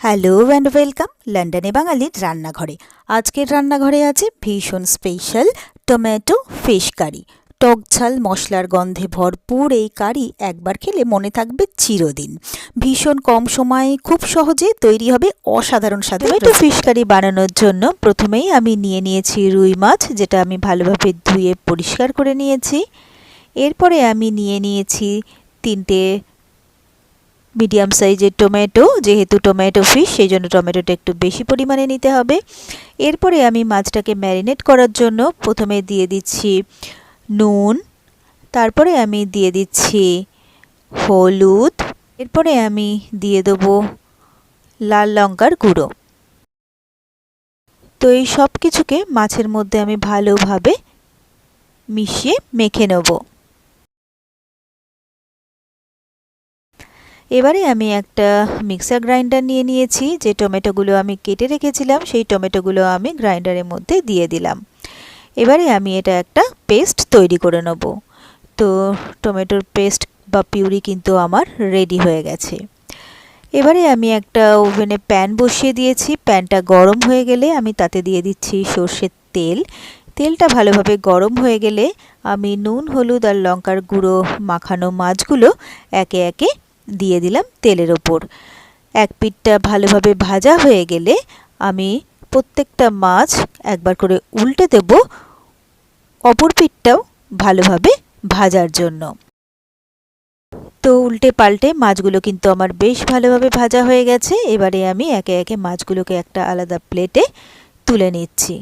Hello and welcome লন্ডনে বাঙালির রান্নাঘরে। আজকের রান্নাঘরে আছে ভীষণ স্পেশাল টমেটো ফিশ কারি টক ঝাল মশলার গন্ধে ভরপুর এই কারি একবার খেলে মনে থাকবে চিরদিন। ভীষণ কম সময়ে খুব সহজে তৈরি হবে অসাধারণ স্বাদে টমেটো ফিশ কারি বানানোর জন্য। প্রথমেই আমি নিয়ে নিয়েছি রুই মাছ যেটা আমি ভালোভাবে ধুয়ে পরিষ্কার করে নিয়েছি। এরপরে আমি নিয়ে নিয়েছি তিনটে মিডিয়াম সাইজের টমেটো, যেহেতু টমেটো ফিশ সেই জন্য টমেটোটা একটু বেশি পরিমাণে নিতে হবে। এরপরে আমি মাছটাকে ম্যারিনেট করার জন্য প্রথমে দিয়ে দিচ্ছি নুন, তারপরে আমি দিয়ে দিচ্ছি হলুদ, এরপরে আমি দিয়ে দেবো লাল লঙ্কার গুঁড়ো। তো এই সব কিছুকে মাছের মধ্যে আমি ভালোভাবে মিশিয়ে মেখে নেব। এবারে আমি একটা মিক্সার গ্রাইন্ডার নিয়ে নিয়েছি। যে টমেটোগুলো আমি কেটে রেখেছিলাম, সেই টমেটোগুলো আমি গ্রাইন্ডারের মধ্যে দিয়ে দিলাম। এবারে আমি এটা একটা পেস্ট তৈরি করে নেব। তো টমেটোর পেস্ট বা পিউরি কিন্তু আমার রেডি হয়ে গেছে। এবারে আমি একটা ওভেনে প্যান বসিয়ে দিয়েছি। প্যানটা গরম হয়ে গেলে আমি তাতে দিয়ে দিচ্ছি সর্ষের তেল। তেলটা ভালোভাবে গরম হয়ে গেলে আমি নুন, হলুদ আর লঙ্কার গুঁড়ো মাখানো মাছগুলো একে একে দিয়ে দিলাম তেলের ওপর। এক পিঠটা ভালোভাবে ভাজা হয়ে গেলে আমি প্রত্যেকটা মাছ একবার করে উল্টে দেব অপর পিঠটাও ভালোভাবে ভাজার জন্য। তো উল্টে পাল্টে মাছগুলো কিন্তু আমার বেশ ভালোভাবে ভাজা হয়ে গেছে। এবারে আমি একে একে মাছগুলোকে একটা আলাদা প্লেটে তুলে নিচ্ছি।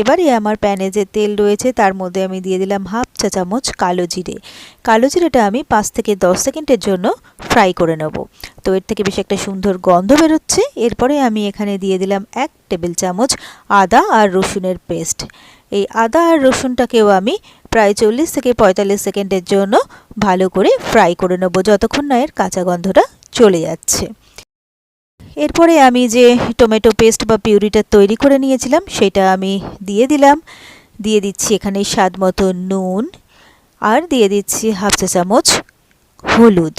এবারে আমার প্যানে যে তেল রয়েছে তার মধ্যে আমি দিয়ে দিলাম হাফ চা চামচ কালো জিরে। কালো জিরেটা আমি পাঁচ থেকে দশ সেকেন্ডের জন্য ফ্রাই করে নেব। তো এর থেকে বেশ একটা সুন্দর গন্ধ বেরোচ্ছে। এরপরে আমি এখানে দিয়ে দিলাম এক টেবিল চামচ আদা আর রসুনের পেস্ট। এই আদা আর রসুনটাকেও আমি প্রায় চল্লিশ থেকে পঁয়তাল্লিশ সেকেন্ডের জন্য ভালো করে ফ্রাই করে নেব, যতক্ষণ না এর কাঁচা গন্ধটা চলে যাচ্ছে। এরপরে আমি যে টমেটো পেস্ট বা পিউরিটা তৈরি করে নিয়েছিলাম, সেটা আমি দিয়ে দিলাম। দিয়ে দিচ্ছি এখানে স্বাদ মতো নুন আর দিয়ে দিচ্ছি হাফ চা চামচ হলুদ।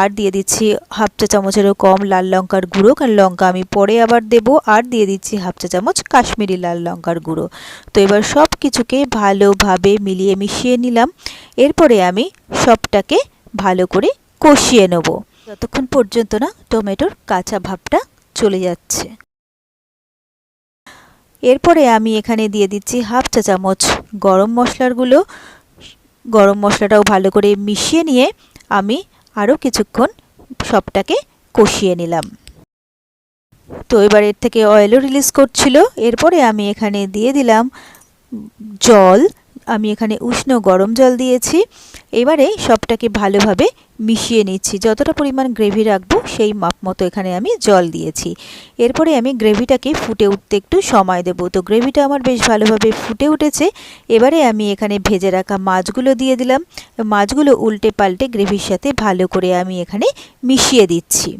আর দিয়ে দিচ্ছি হাফ চা চামচেরও কম লাল লঙ্কার গুঁড়ো, কারণ লঙ্কা আমি পরে আবার দেব। আর দিয়ে দিচ্ছি হাফ চা চামচ কাশ্মীরি লাল লঙ্কার গুঁড়ো। তো এবার সব কিছুকে ভালোভাবে মিলিয়ে মিশিয়ে নিলাম। এরপরে আমি সবটাকে ভালো করে কষিয়ে নেব। যতক্ষণ পর্যন্ত না টমেটোর কাঁচা ভাবটা চলে যাচ্ছে। এরপরে আমি এখানে দিয়ে দিচ্ছি হাফ চা চামচ গরম মশলারগুলো। গরম মশলাটাও ভালো করে মিশিয়ে নিয়ে আমি আরও কিছুক্ষণ সবটাকে কষিয়ে নিলাম। তো এবার এর থেকে অয়েলও রিলিজ করছিল। এরপরে আমি এখানে দিয়ে দিলাম জল। আমি এখানে উষ্ণ গরম জল দিয়েছি। এবারে সবটাকে ভালোভাবে মিশিয়ে নিচ্ছি। যতটা পরিমাণ গ্রেভি রাখব, সেই মাপ মতো এখানে আমি জল দিয়েছি। এরপরে আমি গ্রেভিটাকে ফুটে উঠতে একটু সময় দেব। তো গ্রেভিটা আমার বেশ ভালোভাবে ফুটে উঠেছে। এবারে আমি এখানে ভেজে রাখা মাছগুলো দিয়ে দিলাম। মাছগুলো উল্টে পাল্টে গ্রেভির সাথে ভালো করে আমি এখানে মিশিয়ে দিচ্ছি।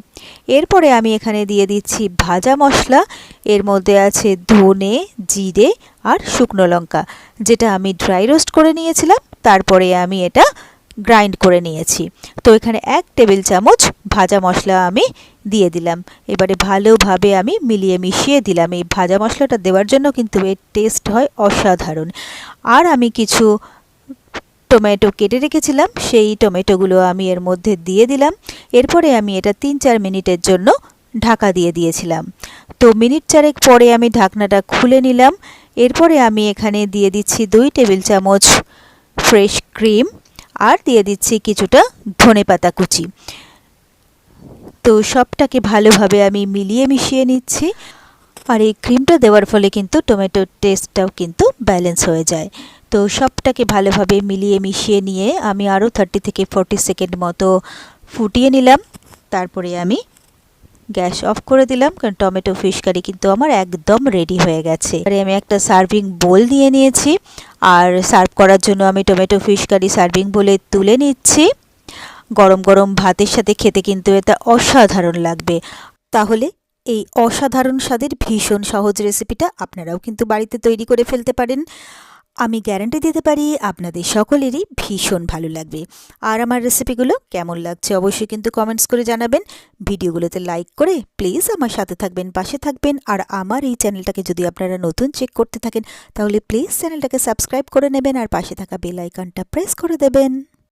এরপরে আমি এখানে দিয়ে দিচ্ছি ভাজা মশলা। এর মধ্যে আছে ধনে, জিরে আর শুকনো লঙ্কা, যেটা আমি ড্রাই রোস্ট করে নিয়েছিলাম। তারপরে আমি এটা গ্রাইন্ড করে নিয়েছি। তো এখানে এক টেবিল চামচ ভাজা মশলা আমি দিয়ে দিলাম। এবারে ভালোভাবে আমি মিলিয়ে মিশিয়ে দিলাম। এই ভাজা মশলাটা দেওয়ার জন্য কিন্তু এর টেস্ট হয় অসাধারণ। আর আমি কিছু টমেটো কেটে রেখেছিলাম, সেই টমেটোগুলো আমি এর মধ্যে দিয়ে দিলাম। এরপরে আমি এটা তিন চার মিনিটের জন্য ঢাকা দিয়ে দিয়েছিলাম। তো মিনিট চারেক পরে আমি ঢাকনাটা খুলে নিলাম। এরপরে আমি এখানে দিয়ে দিচ্ছি দুই টেবিল চামচ ফ্রেশ ক্রিম আর দিয়ে দিচ্ছি কিছুটা ধনে পাতা কুচি। তো সবটাকে ভালোভাবে আমি মিলিয়ে মিশিয়ে নিচ্ছি আর এই ক্রিমটা দেওয়ার ফলে কিন্তু টমেটোর টেস্টটাও কিন্তু ব্যালেন্স হয়ে যায়। তো সবটাকে ভালোভাবে মিলিয়ে মিশিয়ে নিয়ে আমি আরও থার্টি থেকে ফর্টি সেকেন্ড মতো ফুটিয়ে নিলাম। তারপরে আমি গ্যাস অফ করে দিলাম, কারণ টমেটো ফিশ কারি কিন্তু আমার একদম রেডি হয়ে গেছে। এবারে আমি একটা সার্ভিং বোল নিয়ে নিয়েছি, আর সার্ভ করার জন্য আমি টমেটো ফিশ কারি সার্ভিং বোলে তুলে নিচ্ছি। গরম গরম ভাতের সাথে খেতে কিন্তু এটা অসাধারণ লাগবে। তাহলে এই অসাধারণ স্বাদের ভীষণ সহজ রেসিপিটা আপনারাও কিন্তু বাড়িতে তৈরি করে ফেলতে পারেন। আমি গ্যারান্টি দিতে পারি আপনাদের সকলেরই ভীষণ ভালো লাগবে। আর আমার রেসিপিগুলো কেমন লাগছে অবশ্যই কিন্তু কমেন্টস করে জানাবেন। ভিডিওগুলোতে লাইক করে প্লিজ আমার সাথে থাকবেন, পাশে থাকবেন। আর আমার এই চ্যানেলটাকে যদি আপনারা নতুন চেক করতে থাকেন, তাহলে প্লিজ চ্যানেলটাকে সাবস্ক্রাইব করে নেবেন আর পাশে থাকা বেল আইকনটা প্রেস করে দেবেন।